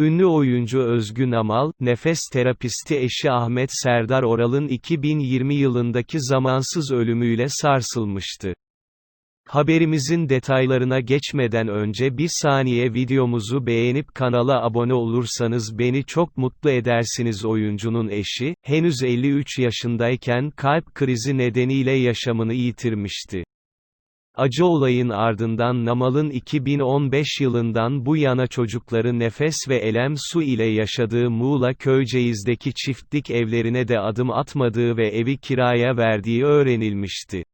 Ünlü oyuncu Özgün Amal, nefes terapisti eşi Ahmet Serdar Oral'ın 2020 yılındaki zamansız ölümüyle sarsılmıştı. Haberimizin detaylarına geçmeden önce bir saniye videomuzu beğenip kanala abone olursanız beni çok mutlu edersiniz oyuncunun eşi, henüz 53 yaşındayken kalp krizi nedeniyle yaşamını yitirmişti. Acı olayın ardından Namal'ın 2015 yılından bu yana çocukları nefes ve elem su ile yaşadığı Muğla Köyceğiz'deki çiftlik evlerine de adım atmadığı ve evi kiraya verdiği öğrenilmişti.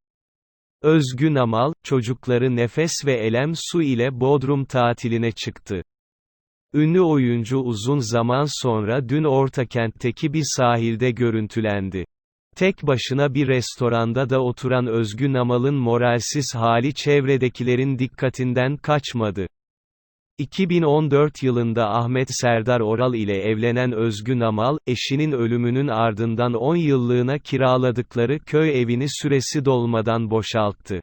Özgün Amal, çocukları nefes ve elem su ile Bodrum tatiline çıktı. Ünlü oyuncu uzun zaman sonra dün Ortakent'teki bir sahilde görüntülendi. Tek başına bir restoranda da oturan Özgün Amal'ın moralsiz hali çevredekilerin dikkatinden kaçmadı. 2014 yılında Ahmet Serdar Oral ile evlenen Özgün Amal, eşinin ölümünün ardından 10 yıllığına kiraladıkları köy evini süresi dolmadan boşalttı.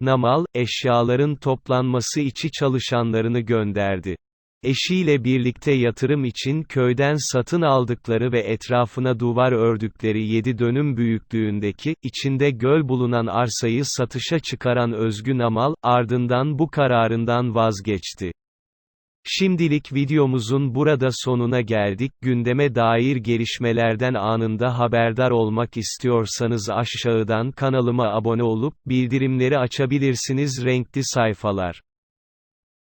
Namal, eşyaların toplanması için çalışanlarını gönderdi. Eşiyle birlikte yatırım için köyden satın aldıkları ve etrafına duvar ördükleri 7 dönüm büyüklüğündeki, içinde göl bulunan arsayı satışa çıkaran Özgün Amal, ardından bu kararından vazgeçti. Şimdilik videomuzun burada sonuna geldik. Gündeme dair gelişmelerden anında haberdar olmak istiyorsanız aşağıdan kanalıma abone olup bildirimleri açabilirsiniz renkli sayfalar.